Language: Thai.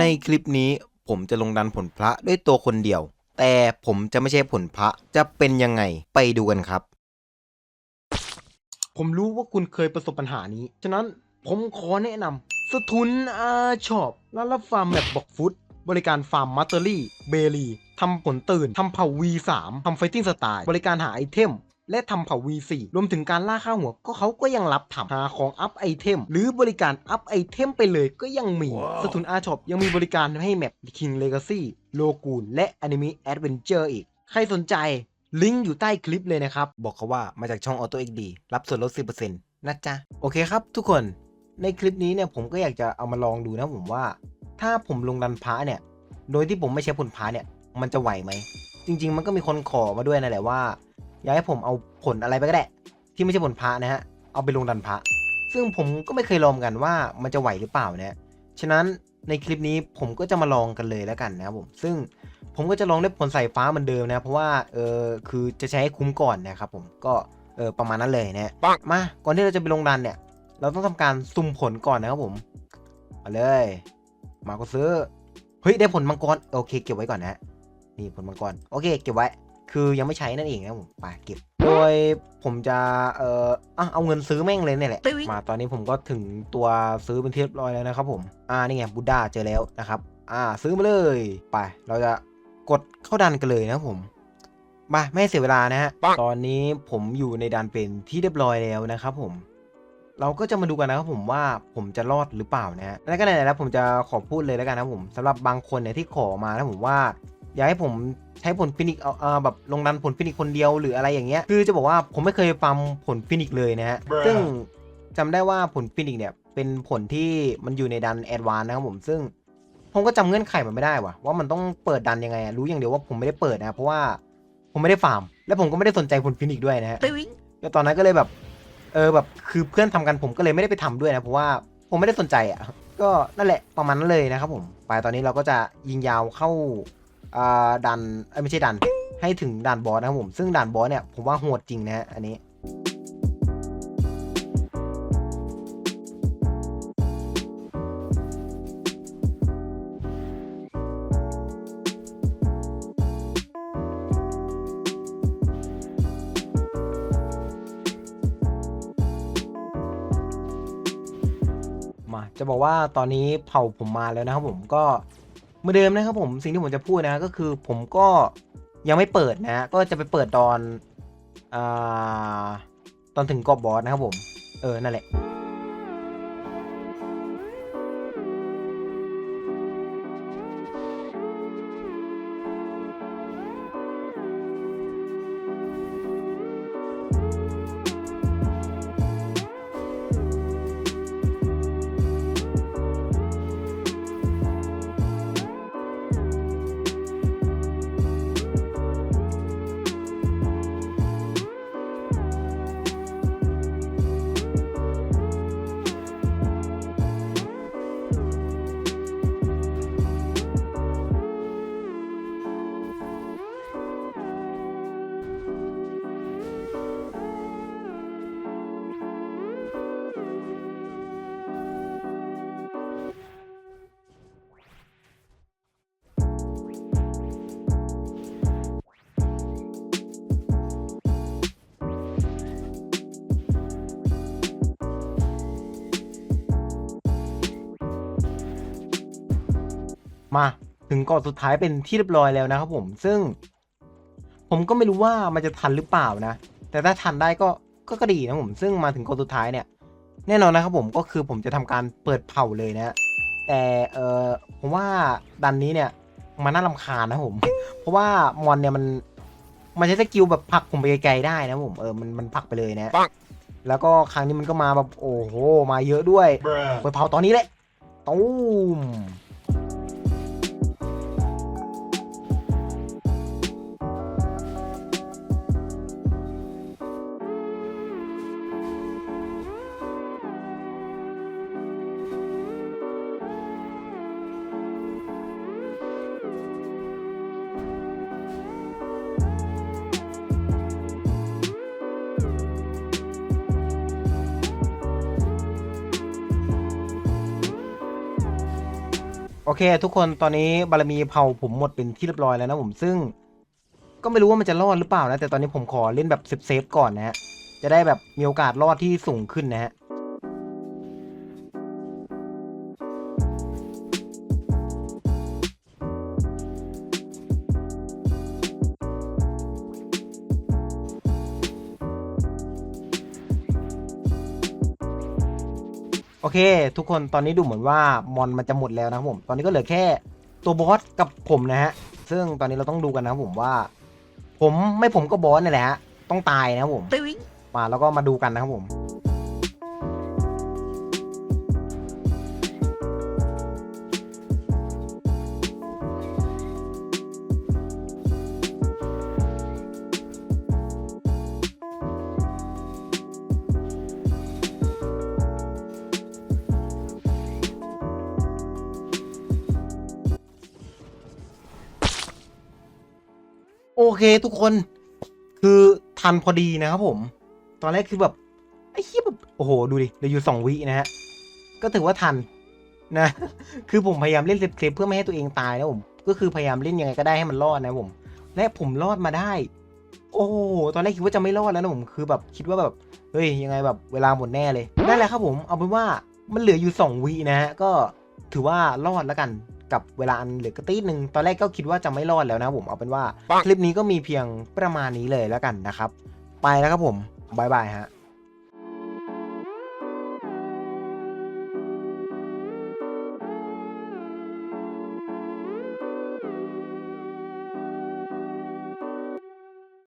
ในคลิปนี้ผมจะลงดันผลพระด้วยตัวคนเดียว แต่ผมจะไม่ใช่ผลพระจะเป็นยังไงไปดูกันครับ ผมรู้ว่าคุณเคยประสบปัญหานี้ ฉะนั้นผมขอแนะนำสทุนอาช็อปร้านรับฟาร์มแบบบอกฟุต บริการฟาร์มมัตเตอรี่ เบลีทำผลตื่นทำเผ่า V3 ทำไฟติ้งสไตล์ บริการหาไอเทม และทำเผ่า V4 รวมถึงการล่าค่าหัวก็เขาก็ยังรับทำหาของอัพไอเทมหรือบริการอัพไอเทมไปเลยก็ยังมีสทุนอาช็อปยังมีบริการให้แมป King Legacy โลกูนและ Anime Adventure อีก ใครสนใจลิงก์อยู่ใต้คลิปเลยนะครับ บอกเขาว่ามาจากช่อง Auto XD รับส่วนลด 10%นะจ๊ะ โอเคครับทุกคนในคลิปนี้เนี่ยผมก็อยากจะเอามาลองดูนะผมว่า ถ้าผมลงดันพระเนี่ย โดยที่ผมไม่ใช้ผลพระเนี่ย มันจะไหวไหม จริง ๆ มันก็มีคนขอมาด้วยนั่นแหละว่า อยากให้ผมเอาผลอะไรไปก็ได้ ที่ไม่ใช่ผลพระนะฮะ เอาไปลงดันพระ ซึ่งผมก็ไม่เคยลองกันว่ามันจะไหวหรือเปล่านะฉะนั้นในคลิปนี้ผมก็จะมาลองกันเลยแล้วกันนะครับผม ซึ่งผมก็จะลองด้วยผลสายฟ้าเหมือนเดิมนะ เพราะว่าเออคือจะใช้ให้คุ้มก่อนนะครับผม ก็เออประมาณนั้นเลยนะมา ก่อนที่เราจะไปลงดันเนี่ย เราต้องทำการสุ่มผลก่อนนะครับผม มาเลย มาก็ซื้อ เฮ้ยได้ผลมังกร โอเค เก็บไว้ก่อนนะ นี่ผลมังกร โอเค เก็บไว้ คือยังไม่ใช้นั่นเองนะครับผมไปเก็บ โดยผมจะเอ่ออะเอาเงินซื้อแม่งเลยเนี่ยแหละ มาตอนนี้ผมก็ถึงตัวซื้อเป็นที่เรียบร้อยแล้วนะครับผม อ่านี่ไงบูดาเจอแล้วนะครับ อ่าซื้อมาเลยไป เราจะกดเข้าดันกันเลยนะครับผมมาไม่ให้เสียเวลานะฮะ ตอนนี้ผมอยู่ในดันเป็นที่เรียบร้อยแล้วนะครับผมเราก็จะมาดูกันนะครับผมว่าผมจะรอดหรือเปล่านะฮะแล้วก็ไหนๆแล้วผมจะขอพูดเลยแล้วกันนะครับผมสำหรับบางคนเนี่ยที่ขอมานะผมว่า อยากให้ผมใช้ผลฟินิกเอาเออแบบลงดันผลฟินิกคนเดียวหรืออะไรอย่างเงี้ยคือจะบอกว่าผมไม่เคยฟาร์มผลฟินิกเลยนะฮะ Bruh ซึ่งจำได้ว่าผลฟินิกเนี่ยเป็นผลที่มันอยู่ในดันแอดวานนะครับผมซึ่งผมก็จำเงื่อนไขมันไม่ได้ว่ะว่ามันต้องเปิดดันยังไงอะรู้อย่างเดียวว่าผมไม่ได้เปิดนะเพราะว่าผมไม่ได้ฟาร์ม และผมก็ไม่ได้สนใจผลฟินิกด้วยนะฮะก็ตอนนั้นก็เลยแบบเออแบบคือเพื่อนทำกันผมก็เลยไม่ได้ไปทำด้วยนะเพราะว่าผมไม่ได้สนใจอะก็นั่นแหละประมาณนั้นเลยนะครับผมไปตอนนี้เราก็จะยิงยาวเข้าอ่า ดันไม่ใช่ดัน ให้ถึงด่านบอสนะครับผม ซึ่งด่านบอสเนี่ยผมว่าโหดจริงนะฮะอันนี้มาจะบอกว่าตอนนี้เผ่าผมมาแล้วนะครับผมก็ เหมือนเดิมนะครับผมสิ่งที่ผมจะพูดนะก็คือผมก็ยังไม่เปิดนะ ก็จะไปเปิดตอนอตอนถึงกอบบอสนะครับผม เออ นั่นแหละ มาถึงเกาะสุดท้ายเป็นที่เรียบร้อยแล้วนะครับผมซึ่ง ผมก็ไม่รู้ว่ามันจะทันหรือเปล่านะ แต่ถ้าทันได้ก็ก็ก็ดีนะผมซึ่งมาถึงเกาะสุดท้ายเนี่ยแน่นอนนะครับผมก็คือผมจะทำการเปิดเผาเลยนะแต่เออผมว่าดันนี้เนี่ยมันน่ารำคาญนะผม เพราะว่ามอนเนี่ยมันมันใช้สกิลแบบผลักผมไปไกลๆได้นะผมเออมันมันผลักไปเลยนะปังแล้วก็ครั้งนี้มันก็มาแบบโอ้โหมาเยอะด้วย Bruh เปิดเผาตอนนี้แหละตูม โอเค ทุกคนตอนนี้บารมีเผาผมหมดเป็นที่เรียบร้อยแล้วนะผมซึ่ง ก็ไม่รู้ว่ามันจะรอดหรือเปล่านะแต่ตอนนี้ผมขอเล่นแบบเซฟๆก่อนนะฮะจะได้แบบมีโอกาสรอดที่สูงขึ้นนะฮะ โอเค ทุกคนตอนนี้ดูเหมือนว่ามอนมันจะหมดแล้วนะครับผม ตอนนี้ก็เหลือแค่ตัวบอสกับผมนะฮะ ซึ่งตอนนี้เราต้องดูกันนะครับผมว่า ผมไม่ผมก็บอสนี่แหละฮะต้องตายนะครับผมมาแล้วก็มาดูกันนะครับผม โอเคทุกคน คือทันพอดีนะครับผม ตอนแรกคือแบบไอ้เหี้ยแบบโอ้โหดูดิเหลืออยู่สองวินะฮะก็ถือว่าทันนะ คือผมพยายามเล่นเซฟๆเพื่อไม่ให้ตัวเองตายนะผม ก็คือพยายามเล่นยังไงก็ได้ให้มันรอดนะผม และผมรอดมาได้ โอ้โหตอนแรกคิดว่าจะไม่รอดแล้วนะผมคือแบบคิดว่าแบบเฮ้ยยังไงแบบเวลาหมดแน่เลยนั่นแหละครับผมเอาเป็นว่ามันเหลืออยู่สองวินะฮะก็ถือว่ารอดแล้วกัน กับเวลาอันเหลือกระตีหนึ่งตอนแรกก็คิดว่าจะไม่รอดแล้วนะผมเอาเป็นว่า คลิปนี้ก็มีเพียงประมาณนี้เลยแล้วกันนะครับ ไปแล้วครับผมบายบายฮะ